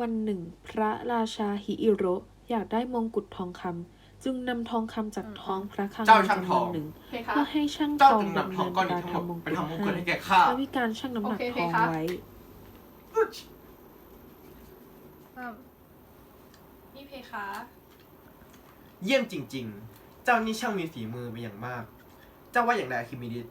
วันหนึ่ง พระราชาฮิอิโระอยากได้มงกุฎทองคำจึงนำทองคำจากท้องพระคลังเจ้ามาช่างทจำนอวงนหนึ่งโอเคคะเพื่อให้ช่างทเจ้าองจึงนำทองดำก้อนเนินี้นทั้กางรหมดทำมงไปกุฎทำมงคลให้ให้แก่ข้า และมีการชั่งน้ำหนักทองไว้อะนี่เพคะ เยี่ยมจริง ๆ เจ้านี่ช่างมีฝีมือเป็นอย่างมาก เจ้าว่าอย่างไรอะคิมิดิส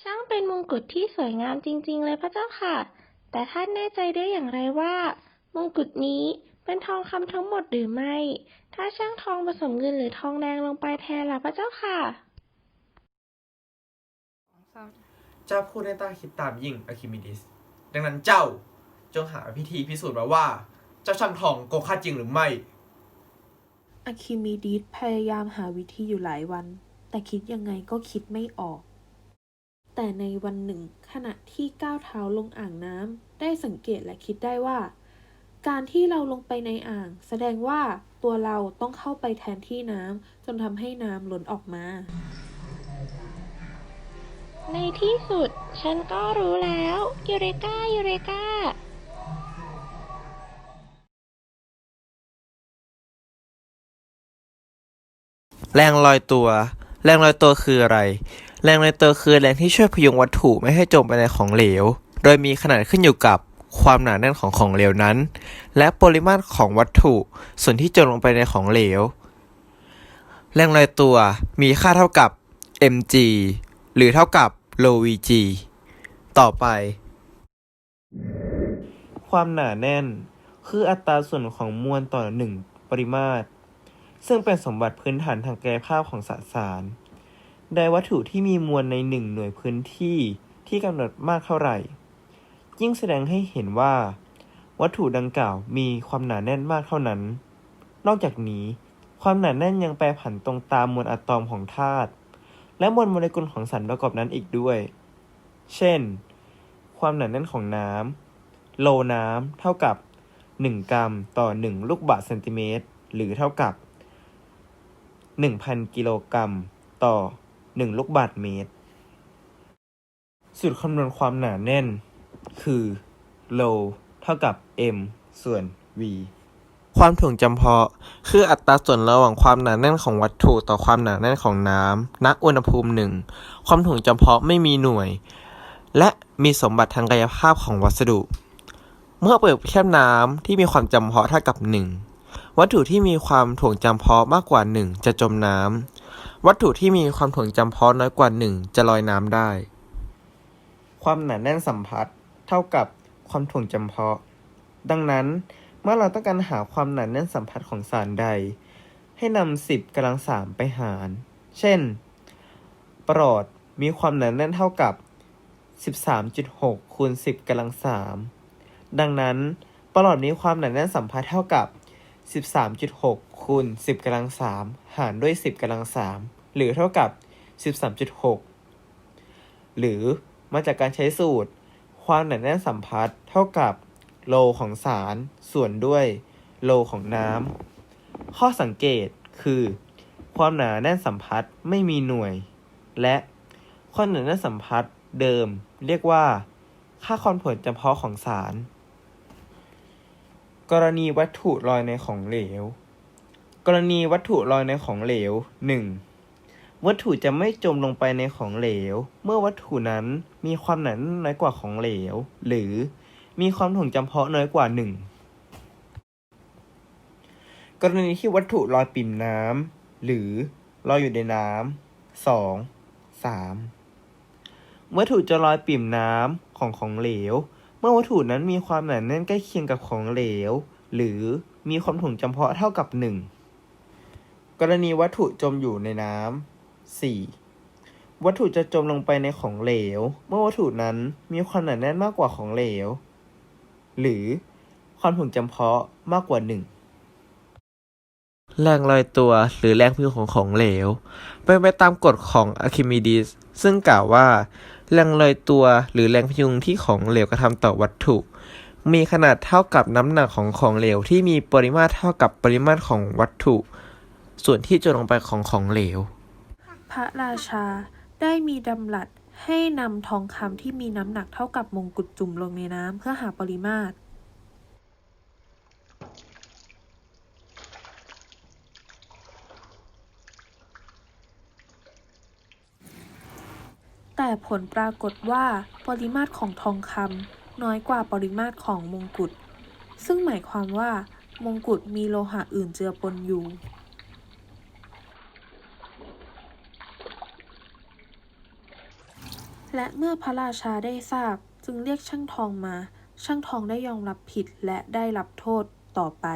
ช่า งเป็นมงกุฎที่สวยงามจริง ๆ เลยพระเจ้าค่ะ แต่ท่านแน่ใจได้อย่างไรว่า มงกุฎนี้เป็นทองคำทั้งหมดหรือไม่ ถ้าช่างทองผสมเงินหรือทองแดงลงไปแทนล่ะพระเจ้าค่ะ เจ้าพูดได้ต้าคิดตามยิ่งอะคิมิดิส ดังนั้นเจ้าจงหาพิธีพิสูจน์มาว่า เจ้าช่างทองโกงข้าจริงหรือไม่อะคิมิดีสพยายามหาวิธีอยู่หลายวัน แต่คิดยังไงก็คิดไม่ออก แต่ในวันหนึ่ง ขณะที่ก้าวเท้าลงอ่างน้ำได้สังเกตและคิดได้ว่า การที่เราลงไปในอ่าง แสดงว่าตัวเราต้องเข้าไปแทนที่น้ำจนทำให้น้ำล้นออกมา ในที่สุด ฉันก็รู้แล้วยูเรกายูเรกาแรงลอยตัว แรงลอยตัวคืออะไร แรงลอยตัวคือแรงที่ช่วยพยุงวัตถุไม่ให้จมไปในของเหลว โดยมีขนาดขึ้นอยู่กับความหนาแน่นของของเหลวนั้น และปริมาตรของวัตถุส่วนที่จมลงไปในของเหลว แรงลอยตัวมีค่าเท่ากับ mg หรือเท่ากับ rho vg ต่อไป ความหนาแน่น คืออัตราส่วนของมวลต่อหนึ่งปริมาตร ซึ่งเป็นสมบัติพื้นฐานทางกายภาพของสสาร ใดวัตถุที่มีมวลในหนึ่งหน่วยพื้นที่ที่กำหนดมากเท่าไหร่ ยิ่งแสดงให้เห็นว่า วัตถุดังกล่าวมีความหนาแน่นมากเท่านั้น นอกจากนี้ ความหนาแน่นยังแปรผันตรงตามมวลอะตอมของธาตุและมวลโมเลกุลของสารประกอบนั้นอีกด้วย เช่น ความหนาแน่นของน้ำโลน้ำเท่ากับ 1 กรัมต่อ 1 ลูกบาศก์เซนติเมตร หรือเท่ากับ 1,000 กิโลกรัมต่อ 1 ลูกบาศก์เมตร สูตรคำนวณความหนาแน่น คือโลเท่ากับ m ส่วน v ความถ่วงจำเพาะ คืออัตราส่วนระหว่างความหนาแน่นของวัตถุต่อความหนาแน่นของน้ำณอุณหภูมิหนึ่งความถ่วงจำเพาะไม่มีหน่วย และมีสมบัติทางกายภาพของวัสดุ เมื่อเปรียบเทียบน้ำที่มีความจำเพาะเท่ากับ 1 วัตถุที่มีความถ่วงจำเพาะมากกว่า 1 จะจมน้ำ วัตถุที่มีความถ่วงจำเพาะน้อยกว่า 1 จะลอยน้ำได้ ความหนาแน่นสัมพัทธ์เท่ากับความถ่วงจำเพาะ ดังนั้นเมื่อเราต้องการหาความหนาแน่นสัมพัทธ์ของสารใด ให้นำ10กำลังสามไปหาร เช่น ปรอดมีความหนาแน่นเท่ากับ 13.6คูณ10กำลังสามดังนั้นปรอดมีความหนาแน่นสัมพัทธ์เท่ากับ 13.6คูณ10กำลังสามหารด้วย 10กำลังสาม หรือเท่ากับ 13.6 หรือมาจากการใช้สูตร ความหนาแน่นสัมพัทธ์เท่ากับโลของสารส่วนด้วยโลของน้ำ ข้อสังเกตคือ ความหนาแน่นสัมพัทธ์ไม่มีหน่วย และความหนาแน่นสัมพัทธ์เดิมเรียกว่า ค่าความถ่วงจำเพาะของสาร กรณีวัตถุลอยในของเหลว กรณีวัตถุลอยในของเหลว 1. วัตถุจะไม่จมลงไปในของเหลว เมื่อวัตถุนั้นมีความหนาแน่นน้อยกว่าของเหลว หรือมีความถ่วงจำเพาะน้อยกว่า1กรณีที่วัตถุลอยปิ่มน้ำหรือลอยอยู่ในน้ำสองสามวัตถุจะลอยปิ่มน้ำของของเหลว เมื่อวัตถุนั้นมีความหนาแน่นใกล้เคียงกับของเหลว หรือมีความถ่วงจำเพาะเท่ากับหนึ่งกรณีวัตถุจมอยู่ในน้ำ สี่วัตถุจะจมลงไปในของเหลว เมื่อวัตถุนั้นมีความหนาแน่นมากกว่าของเหลว หรือความถ่วงจำเพาะมากกว่าหนึ่งแรงลอยตัวหรือแรงพยุงของของเหลว เป็นไปตามกฎของอะคิมิดีสซึ่งกล่าวว่า แรงลอยตัวหรือแรงพยุงที่ของเหลวกระทำต่อวัตถุ มีขนาดเท่ากับน้ำหนักของของเหลว ที่มีปริมาตรเท่ากับปริมาตรของวัตถุ ส่วนที่จมลงไปของของเหลว พระราชาได้มีดำรัสให้นำทองคำที่มีน้ำหนักเท่ากับมงกุฎจุ่มลงในน้ำเพื่อหาปริมาตร แต่ผลปรากฏว่าปริมาตรของทองคำน้อยกว่าปริมาตรของมงกุฎ ซึ่งหมายความว่ามงกุฎมีโลหะอื่นเจือปนอยู่ และเมื่อพระราชาได้ทราบจึงเรียกช่างทองมา ช่างทองได้ยอมรับผิดและได้รับโทษต่อไป